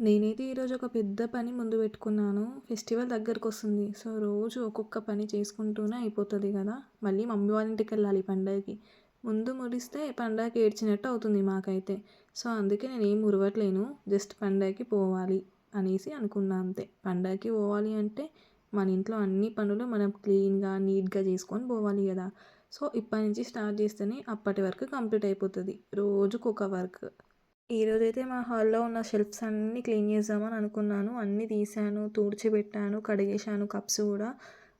నేనైతే ఈరోజు ఒక పెద్ద పని ముందు పెట్టుకున్నాను. ఫెస్టివల్ దగ్గరకు వస్తుంది సో రోజు ఒక్కొక్క పని చేసుకుంటూనే అయిపోతుంది కదా. మళ్ళీ మమ్మీ వాళ్ళ ఇంటికి వెళ్ళాలి పండగకి. ముందు మురిస్తే పండగకి ఏడ్చినట్టు అవుతుంది మాకైతే. సో అందుకే నేను ఏం ఉరవట్లేను. జస్ట్ పండగకి పోవాలి అనేసి అనుకున్నా అంతే. పండగకి పోవాలి అంటే మన ఇంట్లో అన్ని పనులు మనం క్లీన్గా నీట్గా చేసుకొని పోవాలి కదా. సో ఇప్పటి నుంచి స్టార్ట్ చేస్తేనే అప్పటి వరకు కంప్లీట్ అయిపోతుంది. రోజుకు ఒక వర్క్. ఈరోజైతే మా హాల్లో ఉన్న షెల్ఫ్స్ అన్నీ క్లీన్ చేద్దామని అనుకున్నాను. అన్నీ తీసాను తుడిచిపెట్టాను కడిగేశాను కప్స్ కూడా.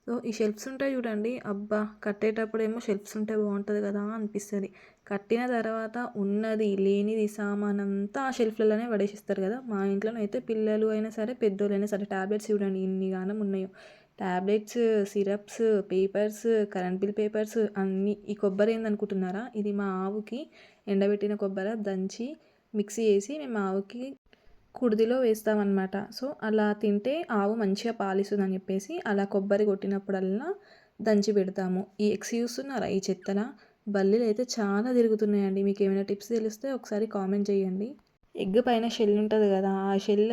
సో ఈ షెల్ఫ్స్ ఉంటాయి చూడండి. అబ్బా కట్టేటప్పుడేమో షెల్ఫ్స్ ఉంటే బాగుంటుంది కదా అనిపిస్తుంది. కట్టిన తర్వాత ఉన్నది లేనిది సామాన్ అంతా ఆ షెల్ఫ్లలోనే పడేసిస్తారు కదా. మా ఇంట్లోనైతే పిల్లలు అయినా సరే పెద్దోళ్ళు అయినా సరే ట్యాబ్లెట్స్ చూడండి ఇన్ని గానం ఉన్నాయో. Tablets syrups papers current bill papers అన్నీ. ఈ కొబ్బరి ఏందనుకుంటున్నారా? ఇది మా ఆవుకి ఎండబెట్టిన కొబ్బరి దంచి మిక్సీ చేసి మేము ఆవుకి కుడిదిలో వేస్తామన్నమాట. సో అలా తింటే ఆవు మంచిగా పాలిస్తుంది అని చెప్పేసి అలా కొబ్బరి కొట్టినప్పుడల్లా దంచి పెడతాము. ఈ ఎక్స్ చూస్తున్నారా ఈ చెత్తల? బల్లీలు అయితే చాలా తిరుగుతున్నాయండి. మీకు ఏమైనా టిప్స్ తెలిస్తే ఒకసారి కామెంట్ చేయండి. ఎగ్ పైన షెల్ ఉంటుంది కదా ఆ షెల్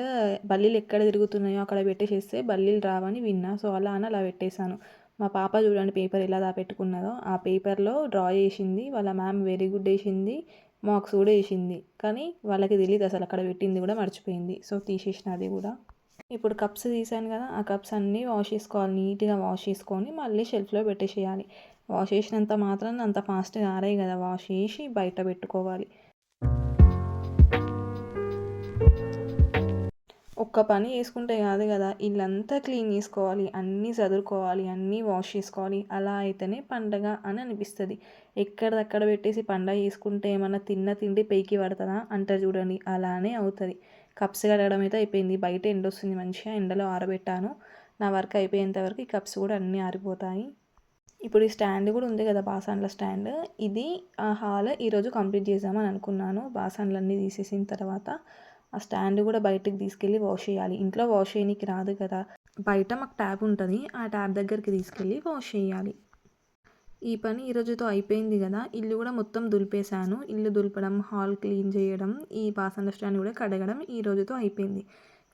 బల్లీలు ఎక్కడ తిరుగుతున్నాయో అక్కడ పెట్టేసేస్తే బల్లీలు రావని విన్నా. సో అలా అని అలా పెట్టేశాను. మా పాప చూడండి పేపర్ ఎలా దాపెట్టుకున్నదో. ఆ పేపర్లో డ్రా చేసింది. వాళ్ళ మ్యామ్ వెరీ గుడ్ వేసింది మార్క్స్ కూడా వేసింది. కానీ వాళ్ళకి తెలియదు అసలు అక్కడ పెట్టింది కూడా మర్చిపోయింది. సో తీసేసిన అది కూడా. ఇప్పుడు కప్స్ తీసాను కదా ఆ కప్స్ అన్నీ వాష్ చేసుకోవాలి. నీట్గా వాష్ చేసుకొని మళ్ళీ షెల్ఫ్లో పెట్టేసేయాలి. వాష్ చేసినంత మాత్రం అంత ఫాస్ట్గా ఆరాయి కదా వాష్ చేసి బయట పెట్టుకోవాలి. ఒక్క పని చేసుకుంటే కాదు కదా ఇల్లంతా క్లీన్ చేసుకోవాలి అన్నీ చదువుకోవాలి అన్నీ వాష్ చేసుకోవాలి అలా అయితేనే పండగ అని అనిపిస్తుంది. ఎక్కడదక్కడ పెట్టేసి పండగ చేసుకుంటే ఏమన్నా తిన్న తిండి పైకి పడుతుందా? అంటారు చూడండి అలానే అవుతుంది. కప్స్ కడగడం అయితే అయిపోయింది బయట ఎండ వస్తుంది మంచిగా ఎండలో ఆరబెట్టాను. నా వర్క్ అయిపోయేంత వరకు ఈ కప్స్ కూడా అన్నీ ఆరిపోతాయి. ఇప్పుడు ఈ స్టాండ్ కూడా ఉంది కదా బాసన్ల స్టాండ్. ఇది ఆ హాల్ ఈరోజు కంప్లీట్ చేద్దామని అనుకున్నాను బాసాన్లన్నీ తీసేసిన తర్వాత. ఆ స్టాండ్ కూడా బయటకు తీసుకెళ్ళి వాష్ చేయాలి. ఇంట్లో వాష్ చేయడానికి రాదు కదా. బయట మాకు ట్యాప్ ఉంటుంది. ఆ ట్యాప్ దగ్గరికి తీసుకెళ్ళి వాష్ చేయాలి. ఈ పని ఈరోజుతో అయిపోయింది కదా. ఇల్లు కూడా మొత్తం దులిపేశాను. ఇల్లు దులపడం హాల్ క్లీన్ చేయడం ఈ బాసన్ల స్టాండ్ కూడా కడగడం ఈ రోజుతో అయిపోయింది.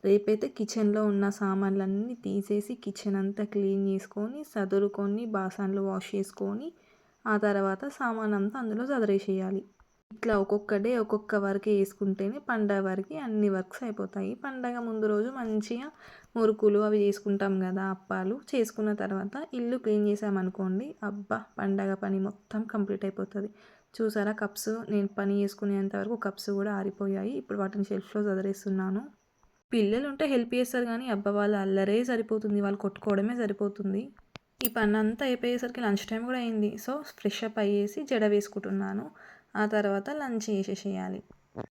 రేపైతే కిచెన్లో ఉన్న సామాన్లన్నీ తీసేసి కిచెన్ అంతా క్లీన్ చేసుకొని సదురుకొని బాసన్లు వాష్ చేసుకొని ఆ తర్వాత సామాన్ అంతా అందులో సదరేసేయాలి. ఇట్లా ఒక్కొక్క డే ఒక్కొక్క వర్క్ వేసుకుంటేనే పండగ వరకు అన్ని వర్క్స్ అయిపోతాయి. పండగ ముందు రోజు మంచిగా మురుకులు అవి చేసుకుంటాం కదా అప్పాలు చేసుకున్న తర్వాత ఇల్లు క్లీన్ చేసామనుకోండి అబ్బా పండగ పని మొత్తం కంప్లీట్ అయిపోతుంది. చూసారా కప్స్? నేను పని చేసుకునేంత వరకు కప్స్ కూడా ఆరిపోయాయి. ఇప్పుడు వాటిని షెల్ఫ్లో చదిరేస్తున్నాను పిల్లలు ఉంటే హెల్ప్ చేస్తారు కానీ అబ్బా వాళ్ళ అల్లరే సరిపోతుంది. వాళ్ళు కొట్టుకోవడమే సరిపోతుంది. ఈ పని అంతా అయిపోయేసరికి లంచ్ టైం కూడా అయింది. సో ఫ్రెష్ అప్ అయ్యేసి జడ వేసుకుంటున్నాను. ఆ తర్వాత లంచ్ చేసేసేయాలి.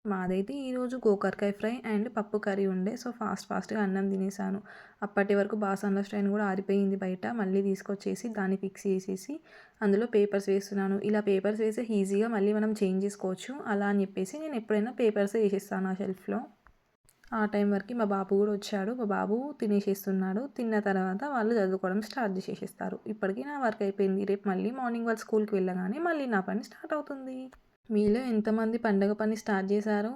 మాదైతే ఈరోజు గోకరకాయ ఫ్రై అండ్ పప్పు కర్రీ ఉండే సో ఫాస్ట్ ఫాస్ట్గా అన్నం తినేసాను. అప్పటి వరకు బాసన్ల స్ట్రైన్ కూడా ఆరిపోయింది బయట మళ్ళీ తీసుకొచ్చేసి దాన్ని ఫిక్స్ చేసేసి అందులో పేపర్స్ వేస్తున్నాను. ఇలా పేపర్స్ వేస్తే ఈజీగా మళ్ళీ మనం చేంజ్ చేసుకోవచ్చు. అలా అని చెప్పేసి నేను ఎప్పుడైనా పేపర్స్ వేసేస్తాను ఆ షెల్ఫ్లో. ఆ టైం వరకు మా బాబు కూడా వచ్చాడు. మా బాబు తినేసేస్తున్నాడు. తిన్న తర్వాత వాళ్ళు చదువుకోవడం స్టార్ట్ చేసేస్తారు ఇప్పటికీ నా వర్క్ అయిపోయింది. రేపు మళ్ళీ మార్నింగ్ వాళ్ళు స్కూల్కి వెళ్ళగానే మళ్ళీ నా పని స్టార్ట్ అవుతుంది. మీలో ఎంతమంది పండగ పని స్టార్ట్ చేశారు?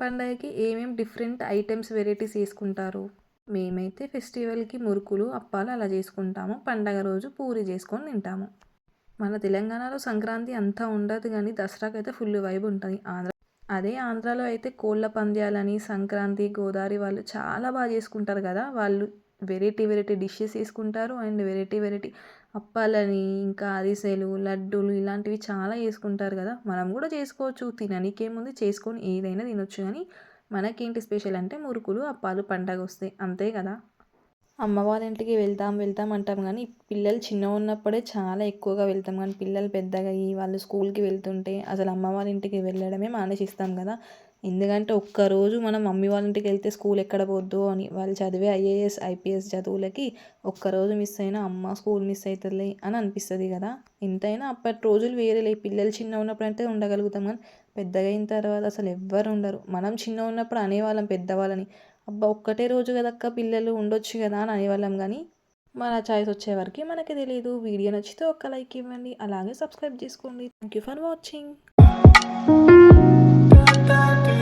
పండగకి ఏమేమి డిఫరెంట్ ఐటమ్స్ వెరైటీస్ వేసుకుంటారు మేమైతే ఫెస్టివల్కి మురుకులు అప్పాలు అలా చేసుకుంటాము. పండగ రోజు పూరి చేసుకొని తింటాము. మన తెలంగాణలో సంక్రాంతి అంతా ఉండదు కానీ దసరాకి అయితే ఫుల్ వైబ్ ఉంటుంది. ఆంధ్ర అదే ఆంధ్రాలో అయితే కోళ్ళ పంద్యాలని సంక్రాంతి గోదావరి వాళ్ళు చాలా బాగా చేసుకుంటారు కదా వాళ్ళు. వెరైటీ వెరైటీ డిషెస్ వేసుకుంటారు. అండ్ వెరైటీ వెరైటీ అప్పాలని ఇంకా అరిసెలు లడ్డూలు ఇలాంటివి చాలా చేసుకుంటారు కదా. మనం కూడా చేసుకోవచ్చు. తిననీకి ఏముంది? చేసుకొని ఏదైనా తినొచ్చు. కానీ మనకేంటి స్పెషల్ అంటే మురుకులు అప్పాలు పండగ వస్తాయి అంతే కదా. అమ్మ వాళ్ళ ఇంటికి వెళ్తాం వెళ్తాం అంటాం కానీ పిల్లలు చిన్న ఉన్నప్పుడే చాలా ఎక్కువగా వెళ్తాం. కానీ పిల్లలు పెద్దగా అయ్యి వాళ్ళు స్కూల్కి వెళ్తుంటే అసలు అమ్మ వాళ్ళ ఇంటికి వెళ్ళడమే మానేసిస్తాం కదా. ఎందుకంటే ఒక్కరోజు మనం మమ్మీ వాళ్ళ ఇంటికి వెళ్తే స్కూల్ ఎక్కడ పోద్దు అని వాళ్ళు చదివే ఐఏఎస్ ఐపీఎస్ చదువులకి ఒక్కరోజు మిస్ అయినా అమ్మ స్కూల్ మిస్ అవుతుందిలే అని అనిపిస్తుంది కదా. ఎంతైనా అప్పటి రోజులు వేరేలే. పిల్లలు చిన్న ఉన్నప్పుడు అంటే ఉండగలుగుతాం కానీ పెద్దగా అయిన తర్వాత అసలు ఎవ్వరు ఉండరు. మనం చిన్న ఉన్నప్పుడు అనేవాళ్ళం పెద్దవాళ్ళని. అబ్బా ఒక్కటే రోజు కదక్క పిల్లలు ఉండొచ్చు కదా అని అనేవాళ్ళం కానీ మన చాయిస్ వచ్చేవరకు మనకి తెలియదు వీడియో నచ్చితే ఒక్క లైక్ ఇవ్వండి. అలాగే సబ్స్క్రైబ్ చేసుకోండి. Thank you for watching da, da.